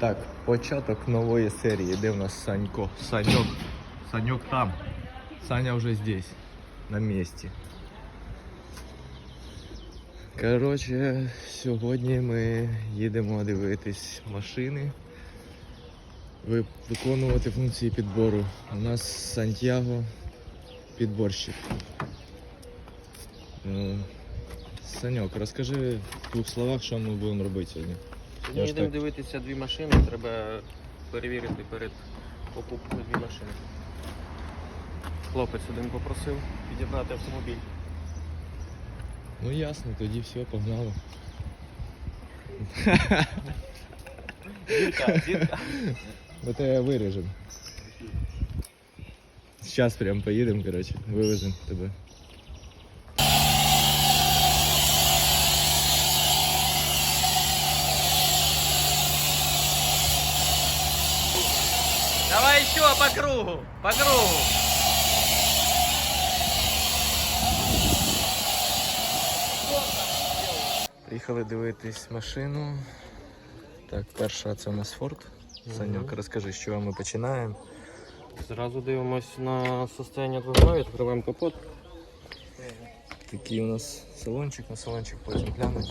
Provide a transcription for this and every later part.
Так, початок нової серії. Де в нас Санько? Саньок. Саньок там. Саня вже здесь. На місці. Коротше, сьогодні ми їдемо дивитись машини. Виконувати функції підбору. У нас Сантьяго підборщик. Ну, Саньок, розкажи в двох словах, що ми будемо робити сьогодні. Сьогодні йдемо так. дивитися дві машини, треба перевірити перед покупкою дві машини. Хлопець один попросив підібрати автомобіль. Ну ясно, тоді все, погнали. Зірка, зірка. Ми тебе виріжемо. Зараз прям поїдемо, коротше, вивеземо тебе. Давай еще по кругу, по кругу. Приїхали дивитись машину. Так, перша це у нас Форд. Саньок, розкажи, з чого ми починаємо. Зразу дивимось на состояние двигуна, відкриваємо капот. Такий у нас салончик, на салончик потім глянемо.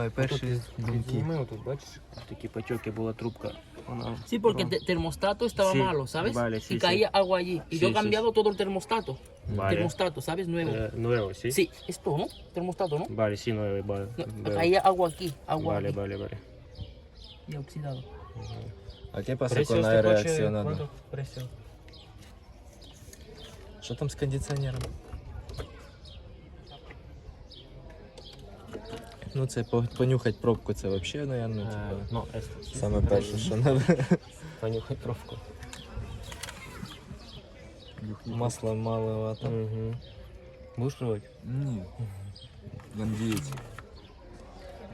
Давай, перші думки. Зніми тут, бачиш, такі потеки була трубка. Вона Sí, porque el te- termostato estaba Sí, malo, ¿sabes? vale, sí, y caía agua allí. Y Sí, yo he sí, cambiado todo el termostato. Vale. Termostato, ¿sabes? Nuevo. Е, Nuevo, sí? Sí, esto, ¿no? Termostato, ¿no? Vale, sí, nuevo, vale. No, Veo. caía agua aquí, agua Vale, aquí. vale, vale. Y oxidado. А qué pasa Precio con la este coche, reaccionando? ¿cuánto precio? Що там з кондиціонером? Ну це по- понюхати пробку, це взагалі, наверное, Е, типа, Ну, este. саме перше, що треба. Понюхай тровку. Масла маловато. Угу. Будеш пробувати? Ні. Надіється.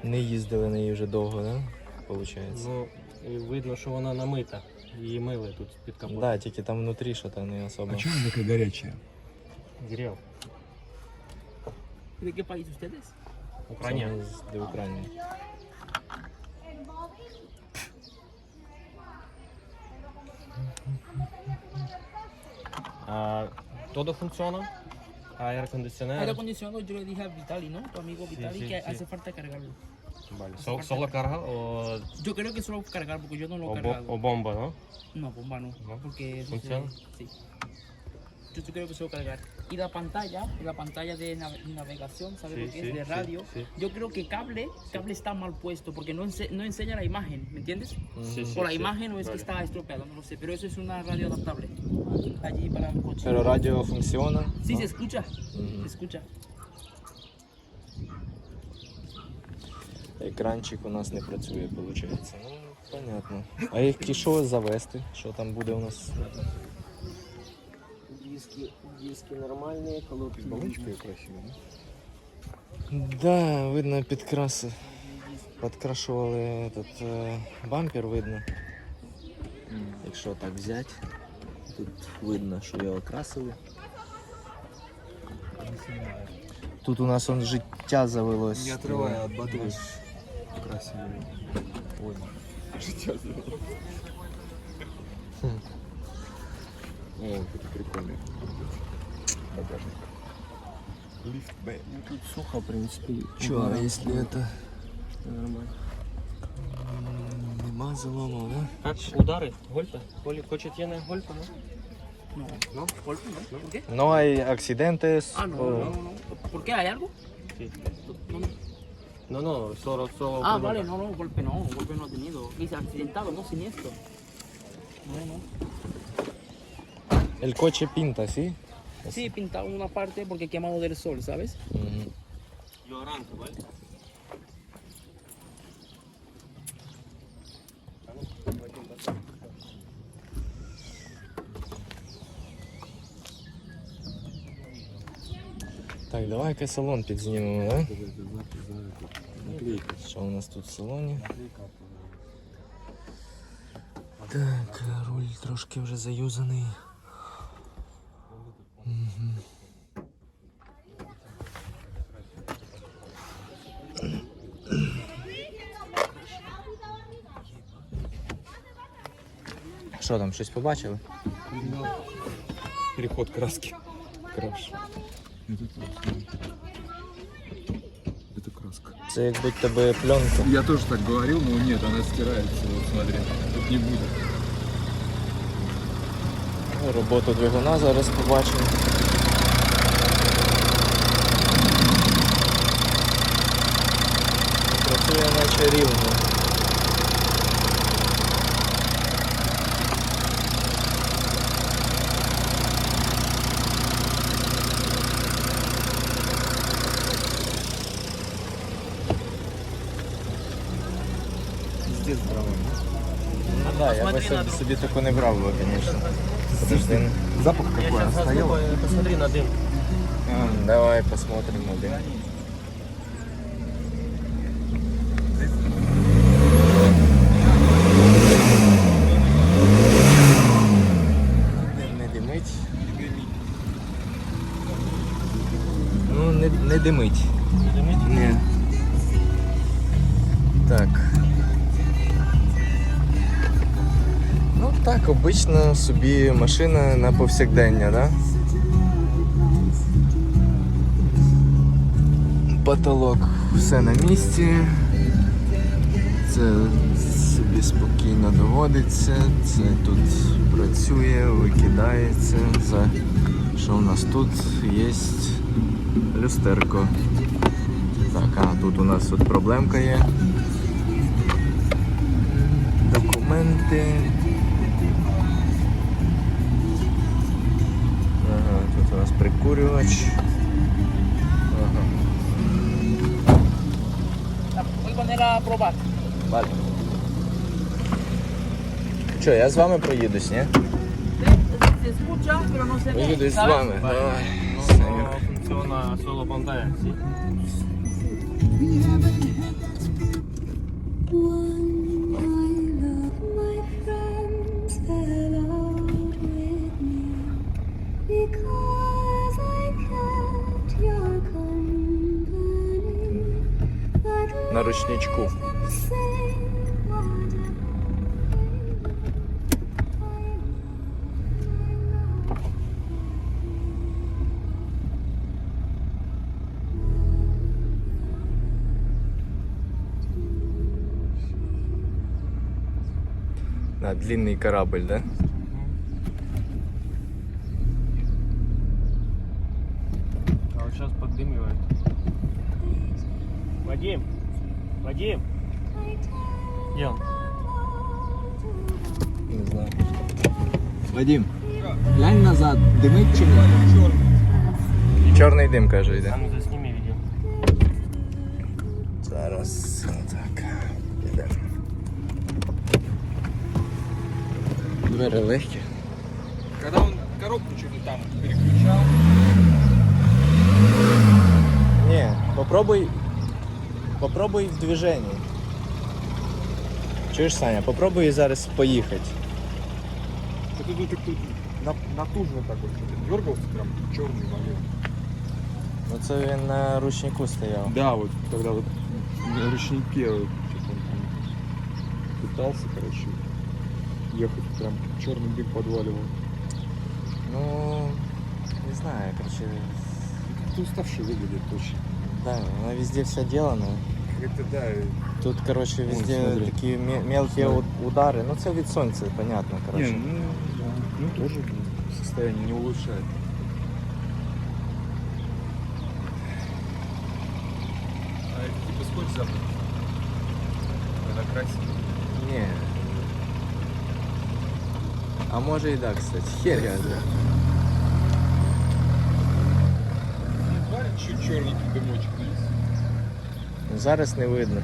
Не їздили на її вже довго, да? Получається. Ну, і видно, що вона намита. Її мили тут під капотом. Да, тільки там внутрі що там не особо. А чому вона така гаряча? Грел. ¿De qué país ustedes? Ucrania. Somos de Ucrania. Ah, Todo funciona. Aire acondicionado. Aire acondicionado yo le dije a Vitali, ¿no? Tu amigo Vitali sí, sí, que sí. hace falta cargarlo. Vale. So, ¿Solo carga o...? Yo creo que solo cargar porque yo no lo he o cargado. Bo o bomba, ¿no? No, bomba no. ¿No? Porque... ¿Funciona? Sí Yo sí creo que solo cargar. Y la pantalla, la pantalla de nav- navegación, ¿sabes Sí, lo que sí, es? De sí, radio. sí. Yo creo que cable, cable está mal puesto, porque no, ense- no enseña la imagen, ¿me entiendes? Sí, sí, o la sí. imagen o es Vale. que está estropeado, no lo sé. Pero eso es una radio adaptable. Allí para el coche. Pero радіо функціонує? Sí, se escucha. Мгм. Se escucha. Екранчик у нас не працює, виходить. Ну, понятно. А якщо що завести, що там буде у нас? Диски, диски нормальні, колодки. Баличкою красиво, да? Да, видно підкраси. Підкрашували этот, е, бампер, видно. Якщо так взяти, тут видно, що його красили. Тут у нас он життя завелось. Не отрывая от батареи. Красиво. Ой. Життя зробило. О, это прикольно. Багажник. Лифт Б. Ну, тут сухо, в принципі. Чё, а если это Нормально. м, нема залому, да? Как удари? Гольфа? Колі хоче тіни гольфа, ну? No, no, golpe, no. ¿Por qué? No hay accidentes. Ah, no, o- no, no, no. ¿Por qué? ¿Hay algo? Sí. No, no. No, no, solo, solo. Ah, pregunta. vale, no, no, golpe no, golpe no ha tenido. Dice accidentado, no siniestro. No, no. El coche pinta, ¿sí? Sí, pintado una parte porque quemado del sol, ¿sabes? Мгм. Yo arranco, ¿vale? Так, давай-ка салон підзнімемо, да? Що у нас тут в салоні? Так, руль трошки вже заюзаний. Що там, щось побачили? Переход краски. Краш. Это краска. Це як будь тебе пленка. Я тоже так говорил, но нет, она стирается. Вот смотри, тут не будет. Роботу двигуна зараз побачимо. Працює наче рівно. Пиздец дрова. Ну да, я би собі, собі таку не брав би, звісно. Подожди. Запах какой, она стояла. Посмотри на дим. М, Давай посмотрим один. Не, не димить. Ну, не, не димить. Так, обично собі машина на повсякдення, да? Потолок все на місці. Це собі спокійно доводиться, це тут працює, викидається. За що в нас тут є люстерко. Так, а тут у нас от проблемка є. Документи. Нас прикурювач. Ага. Vale. Що, я з вами проїдусь, ні? Поїдусь з вами. Давай. Функціона соло. ночничку. Да, длинный корабль, да? А вот сейчас поддымливает. Вадим! Вадим! Где он? Не знаю. Вадим, глянь назад, димить чи ні? Чорний дим, каже, йде. Там засними видео. Зараз так. Підемо. Двері легкі. Когда он коробку что-то там переключал, Ні, попробуй. Попробуй в движенні. Чуєш, Саня, попробуй зараз поїхати. это тут, тут, тут на- натужно так вот что-то дергался, прям черный момент. Ну це він на ручнику стояв. Да, вот когда вот на ручнике вот что-то он там пытался, короче, ехать, прям черный дым подваливал. Ну, не знаю, короче, Как-то уставший выглядит точно. да, она везде вся делана. Это да, Тут, короче, Вон, везде смотри. такі ме- мелкі Смотри. у- удари. Ну це від сонця, понятно, не, короче. ну, да, ну тоже состояние не улучшает. А это типа скотч запах? Когда красит? Ні. А може і так, кстати. Хер я знаю. Чуть черненький дымочек есть. Ну, Зараз не видно.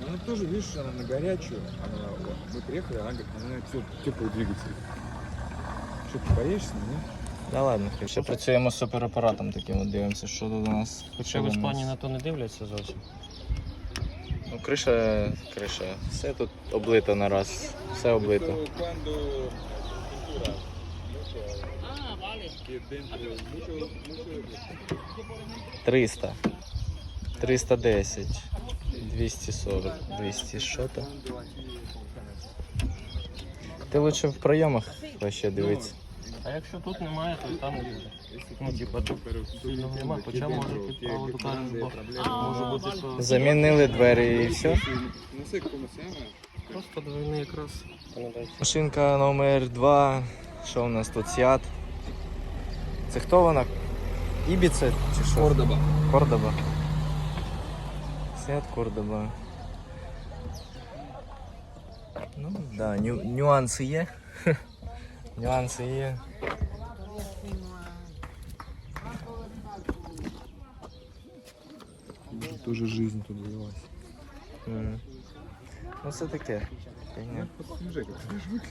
Ну, Она тоже, видишь, она на горячую. Она, вот, мы приехали, она, говорит, она все теплый двигатель. Что, ты боишься, не? Да ладно, ще працюємо з суперапаратом таким, от дивимося, що тут у нас. Хоча що в у нас. Іспанії на то не дивляться зовсім. Ну, криша, криша. Все тут облито на раз. Все облито. 300. 310, 240, 200 що то. Ти лучше в прийомах вообще дивитися. А якщо тут немає, то там буде. Ну, типа, тут сильно нема, хоча може право тут кажеш, бо може бути, що Замінили двері і все. просто двойний якраз. Машинка номер 2. Що у нас тут? Сіат. Це хто вона? Ібіце чи що? Кордоба. Кордоба. Сіат Кордоба. Ну, да, ню, нюанси є. нюанси є. Тоже жизнь тут велась. М. Ну таке. Посвежее, как свежий.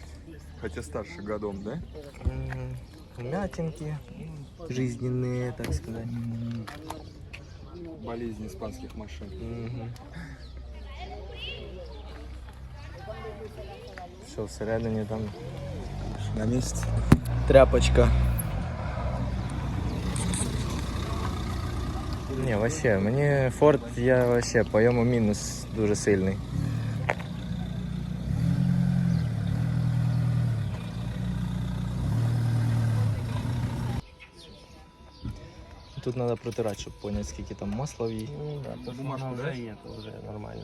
Хотя старше годом, да? М, Вмятинки жизненные, так сказать. Болезнь испанских машин. Мгм. Все, всередині там На месте. тряпочка. Ні, вообще, мені Форд я вообще по йому мінус дуже сильний. Тут треба протирати, щоб зрозуміти, скільки там масла в їй. Ну, да, то, вона вже є, то вже нормально.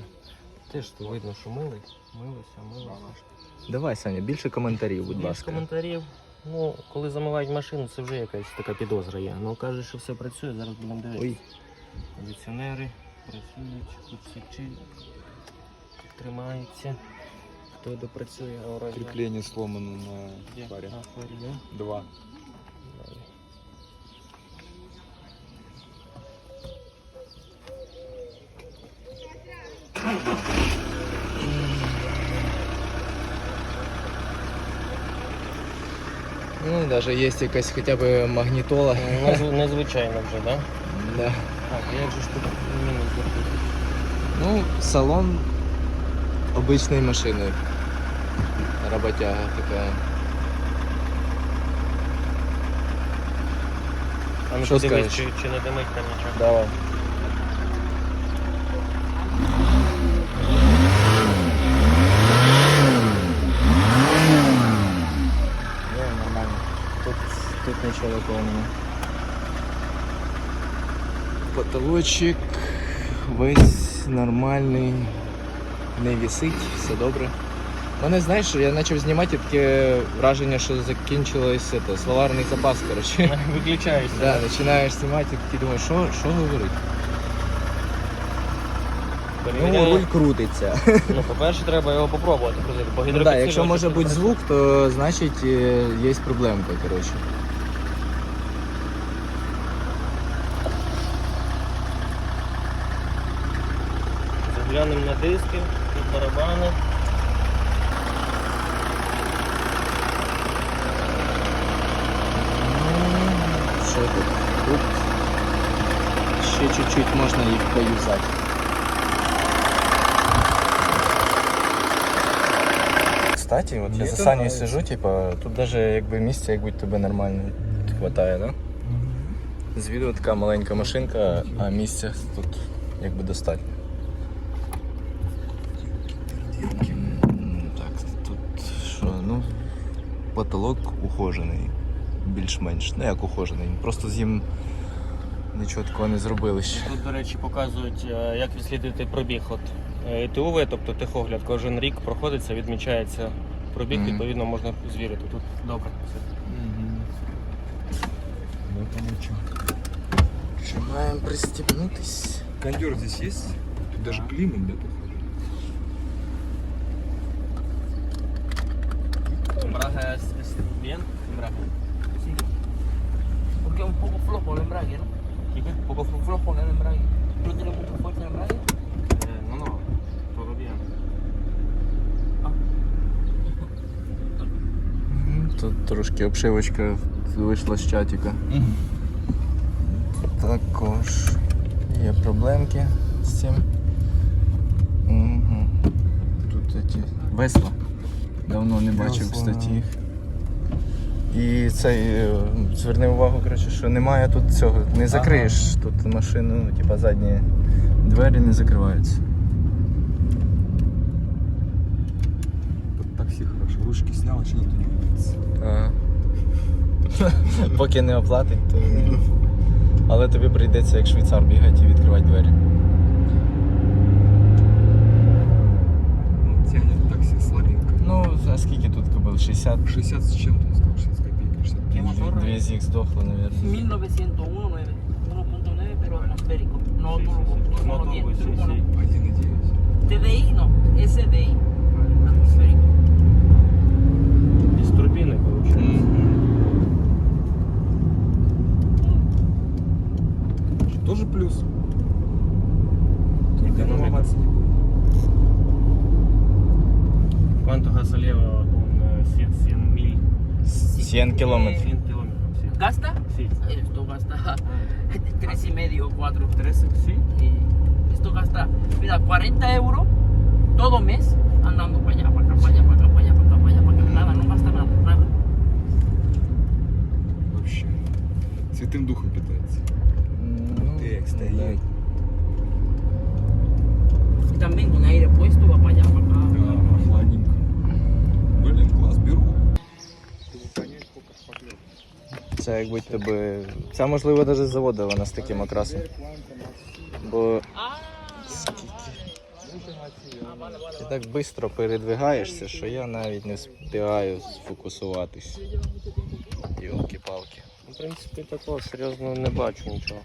Теж видно, що мили, милося, милося. Давай, Саня, більше коментарів, будь Без ласка. коментарів. Ну, коли замивають машину, це вже якась така підозра є. Ну каже, що все працює, зараз будемо дивитися. Ой. Кондиціонери працюють, тут тримаються. Хто допрацює, а вроді. Крепление сломано на да? Два. Далі. навіть є якась хоча б магнітола. Незв- Незвичайно вже, так? Да? Да. Так, як же ж тут мінус зробити? Ну, салон обичної машини. Роботяга така. А ну Що подивись, скажеш? чи, чи не димить там нічого. Давай. Тут нічого немає. Потолочок весь нормальний, не вісить, все добре. Мене знаєш, я почав знімати і таке враження, що закінчилось це, словарний запас, коротше. Виключаєшся. Да, починаєш знімати і такий думаєш, що, що говорить? Ну, руль крутиться. Ну, по-перше, треба його попробувати крутити. По Ну, да, якщо може бути звук, то значить е, є проблемка, коротше. Заглянемо на диски, тут барабани. Що тут? Тут ще чуть-чуть можна їх поюзати. Кстати, от я за Саню сижу, типа, тут даже якби місця, як будь тебе нормально хватає, да? З відео така маленька машинка, а місця тут якби достатньо. М, Так, тут що, ну, потолок ухожений. Більш-менш. Ну як ухожений. Просто з ним нічого такого не зробили ще. Тут, до речі, показують, е, як відслідити пробіг. От е, ТУВ, тобто техогляд, кожен рік проходиться, відмічається пробіг, Мгм. відповідно можна звірити. Тут добре. все. И. Чи маємо пристібнутись? Кондер здесь есть? Тут даже климат, да, Embrague es, es bien, embrague. Sí. Porque es un poco flojo el embrague, ¿no? Un poco flo- flojo el embrague. ¿No tiene mucha fuerza el embrague? Е, Ну, ну, то роб'ємо. Тут трошки обшивочка вийшла з чатіка. чатика. Також є проблемки з цим. Угу. Тут ці весла. Давно не бачив, їх. І цей, е, зверни увагу, коротше, що немає тут цього. Не закриєш тут машину, ну, типа задні Двері не закриваються. Под такси хорошо. Ручки снял, вообще никто не. Ага. Поки не оплатить, то. Але тобі прийдеться як швейцар бігати і відкривати двері. скільки тут кобил? 60? 60 с чем-то, он сказал, 60 копеек. 60 ¿Qué motor? Дві з їх здохло, мабуть. 1901, 1.9, pero atmosférico. No turbo, turbo no tiene, turbo no. 1,9. TDI no, SDI, atmosférico. Без турбины получается. Тоже плюс. Только Экономика. ломаться не будет. ¿Cuánto gasoleo un eh, 100, 100 mil? 100 кілометрів. 100 kilómetros, sí. ¿Gasta? Sí. Esto gasta tres y medio, cuatro. 13, sí. Y esto gasta, mira, 40 euros todo mes andando para allá, para acá, para allá, para acá, para allá, para acá, para allá, para acá. Nada, no gasta nada, nada. Вообще. Святым духом питается. Ну, Текст, да. Y también con aire puesto va Це як будь тобі. Це можливо навіть з заводу вона з таким окрасом. Бо. Ти так швидко передвигаєшся, що я навіть не встигаю сфокусуватись. Йолки-палки. В принципі, такого серйозно не бачу нічого.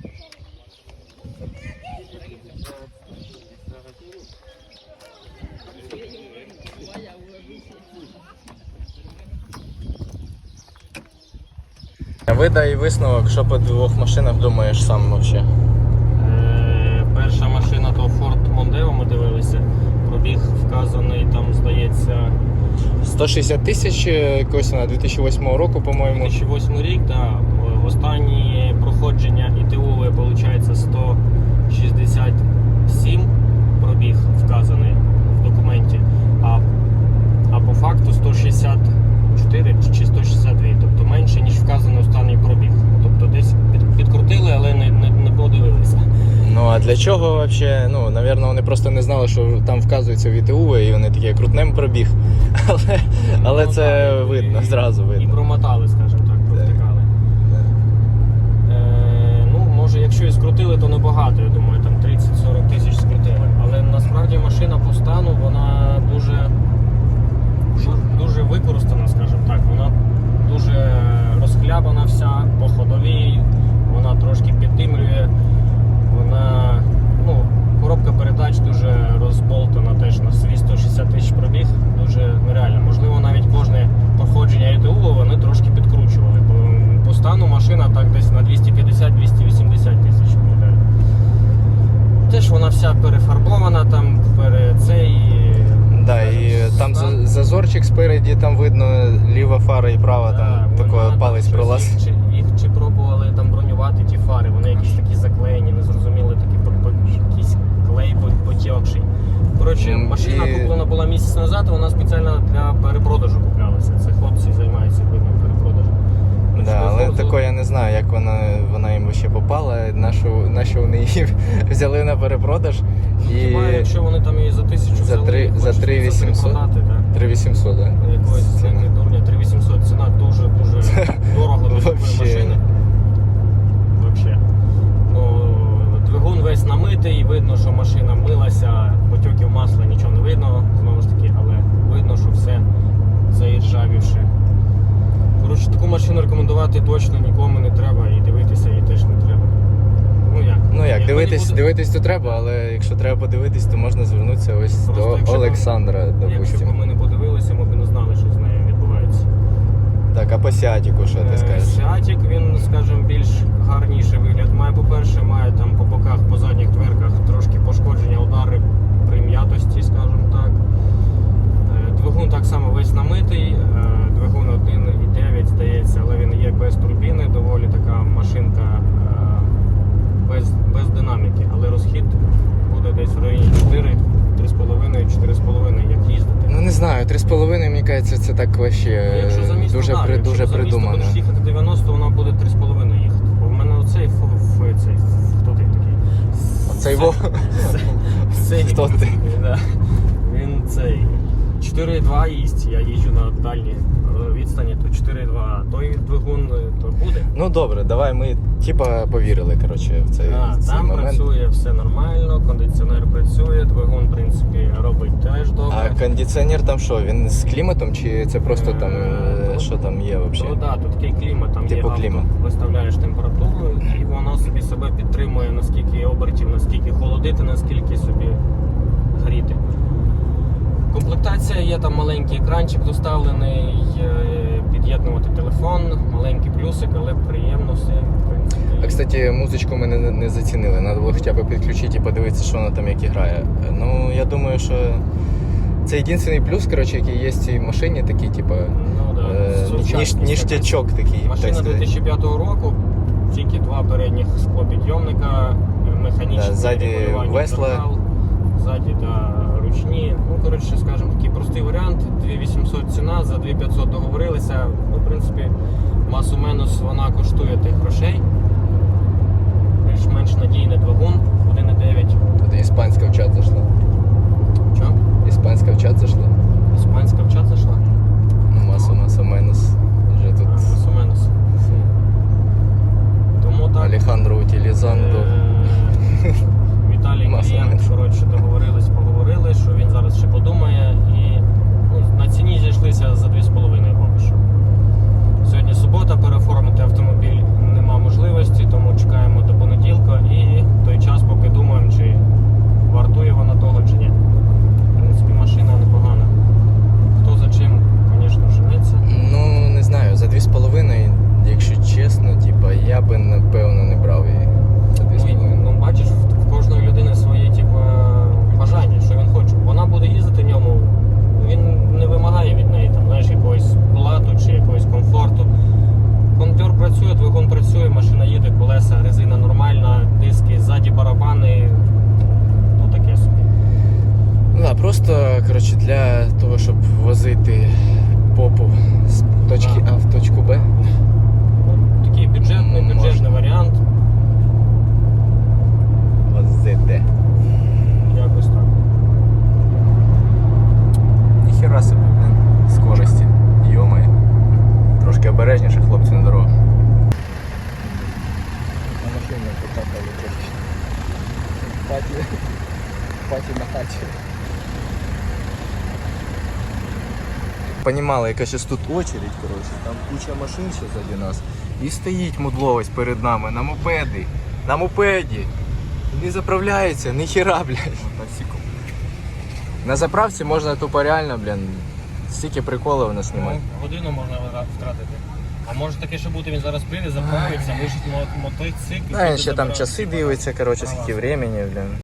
Видай висновок, що по двох машинах думаєш сам взагалі. Е, перша машина то Ford Mondeo ми дивилися. Пробіг вказаний там, здається, 160 тисяч е, якось вона 2008 року, по-моєму. 2008 рік, да. Останнє проходження ІТУ виходить 167 пробіг вказаний в документі, а, а по факту 164 чи 162, тобто менше, ніж вказаний останній пробіг. Тобто десь під, підкрутили, але не, не, не подивилися. Ну а для чого взагалі? Ну, напевно, вони просто не знали, що там вказується в ІТУ, і вони такі крутнем пробіг. Але, але це видно, зразу І промотали, скажімо так, провтикали. Е, ну, може, якщо і скрутили, то небагато, я думаю, там 30-40 тисяч скрутили. Але насправді машина по стану, вона дуже, дуже використана, скажімо так. Вона дуже розхлябана вся по ходовій, вона трошки підтимлює, вона, ну, коробка передач дуже розболтана теж на свій 160 тисяч пробіг, дуже нереально. Можливо, навіть кожне проходження ІТУ вони трошки підкручували, бо по стану машина так десь на 250-280 тисяч виглядає. Теж вона вся перефарбована, там пере цей. Да, і там за- зазорчик спереді, там видно ліва фара і права, Да, там там палець щось пролазить. Їх, чи, їх чи пробували ті фари, вони якісь такі заклеєні, незрозуміли, такі якийсь клей по- потьокший. Коротше, машина куплена була місяць назад, вона спеціально для перепродажу куплялася. Це хлопці займаються видно перепродажем. Да, але Можливо, такого я не знаю, як вона, вона їм ще попала, на що, вони її взяли на перепродаж. І Хіба якщо вони там її за тисячу За взяли, три- і за хочуть 800? перепродати, да. 3800, да? Якоїсь ціни дурня, 3800 ціна дуже дуже дорого для такої Вообще. машини. Вообще. Ну, двигун весь намитий, видно, що машина милася, потьоків масла нічого не видно, знову ж таки, але видно, що все заіржавівши. Коротше, таку машину рекомендувати точно нікому не треба і дивитися її теж не треба. Ну як? Ну як, дивитись, буде- дивитись то треба, але якщо треба подивитись, то можна звернутися ось Просто до якщо б- Олександра, Якщо б допустимо. ми не подивилися, ми б не знали, що з нею відбувається. Так, а по Сіатіку що ти Е, скажеш? Сіатік, він, скажімо, більш гарніший вигляд має, по-перше, має там по боках, по задніх дверках трошки пошкодження, удари при м'ятості, скажімо так. Е, Двигун так само весь намитий, е, двигун 1,9 здається, але він є без турбіни, доволі така машинка е, без, без динаміки, але розхід буде десь в районі 4, 3,5, 4,5, як їздити. Ну не знаю, 3,5, мені кажеться, це так вообще Якщо за місто, дуже, так, при, якщо дуже за місто придумано. будеш їхати 90, воно буде 3,5 їхати. Бо в мене оцей ф, ф, цей, хто ти такий? Цей Вов. Цей, Хто ти? Да. Він цей 4,2 їсть. Я їжджу на дальні відстані, то 4,2. А той двигун е, то буде. Ну добре, давай ми типа повірили, коротше, в цей, А, в цей там момент. працює все нормально, кондиціонер працює, двигун, в принципі, робить теж добре. А кондиціонер там що, він з кліматом чи це просто там е, Е, що там є Ну взагалі? да, тут такий клімат, там Типу є авто. Виставляєш температуру і воно собі себе підтримує, наскільки обертів, наскільки холодити, наскільки собі гріти. Комплектація є там маленький екранчик доставлений, е, під'єднувати телефон, маленький плюсик, але приємно все. А кстати, музичку ми не, не зацінили. Треба було хоча б підключити і подивитися, що вона там як грає. Ну, я думаю, що це єдиний плюс, коротше, який є в цій машині, такий, типу, ну, да, е, ніж, ніштячок такий. Машина сказати. 2005 року, тільки два передніх склопідйомника, механічні Да, ззаді весла. Ззаді, да, ручні. Ну, коротше, скажімо, такий простий варіант. 2800 ціна, за 2500 договорилися. Ну, в принципі, масу-менус вона коштує тих грошей. Більш-менш надійний двигун, 1,9. Тут іспанська в чат зайшла. Що? Іспанська в чат зайшла. Іспанська в чат зайшла? Ну, масу, масу, менус. Вже тут Масу-менус. Тому так. Алехандро Утилізандо. Е, Віталій клієнт, коротше, договорились, поговорили, що він зараз ще подумає і ну, на ціні зійшлися за 2,5 поки що. Сьогодні субота, переоформити автомобіль нема можливості, тому чекаємо до понеділка і той час, поки думаємо, чи вартує вона того чи ні. В принципі, машина непогана. Хто за чим, звісно, жениться. Ну, не знаю, за 2,5, якщо чесно, типа, я би напевно не брав її. За Ну, і, 2,5. ну, бачиш, в в кожної людини свої типу, бажання, що він хоче. Вона буде їздити в ньому, він не вимагає від неї там, знаєш, якогось блату чи якогось комфорту. Контур працює, двигун працює, машина їде, колеса, резина нормальна, диски, ззаді барабани. Ну таке собі. Ну да, просто коротше, для того, щоб возити попу з точки Да. А в точку Б. Ну, такий бюджетний, Можна. бюджетний варіант. Возити. Якось так. Ніхера собі, блин, скорості. Йомай. Трошки обережніше, хлопці, на дорогу. На машині покакали точно. Паті. Паті на хаті. Понімали, яка зараз тут очередь, коротше, там куча машин ще ззаді нас. І стоїть мудло ось перед нами на мопеді. На мопеді. Не заправляється, ніхера, блядь. На заправці можна тупо реально, блін, стільки приколів на знімати. Ну, годину можна втратити. А може таке, що бути, він зараз прийде, заправиться, лишить мо- мотоцикл. Да, він ще там часи дивиться, коротше, скільки времени, блін.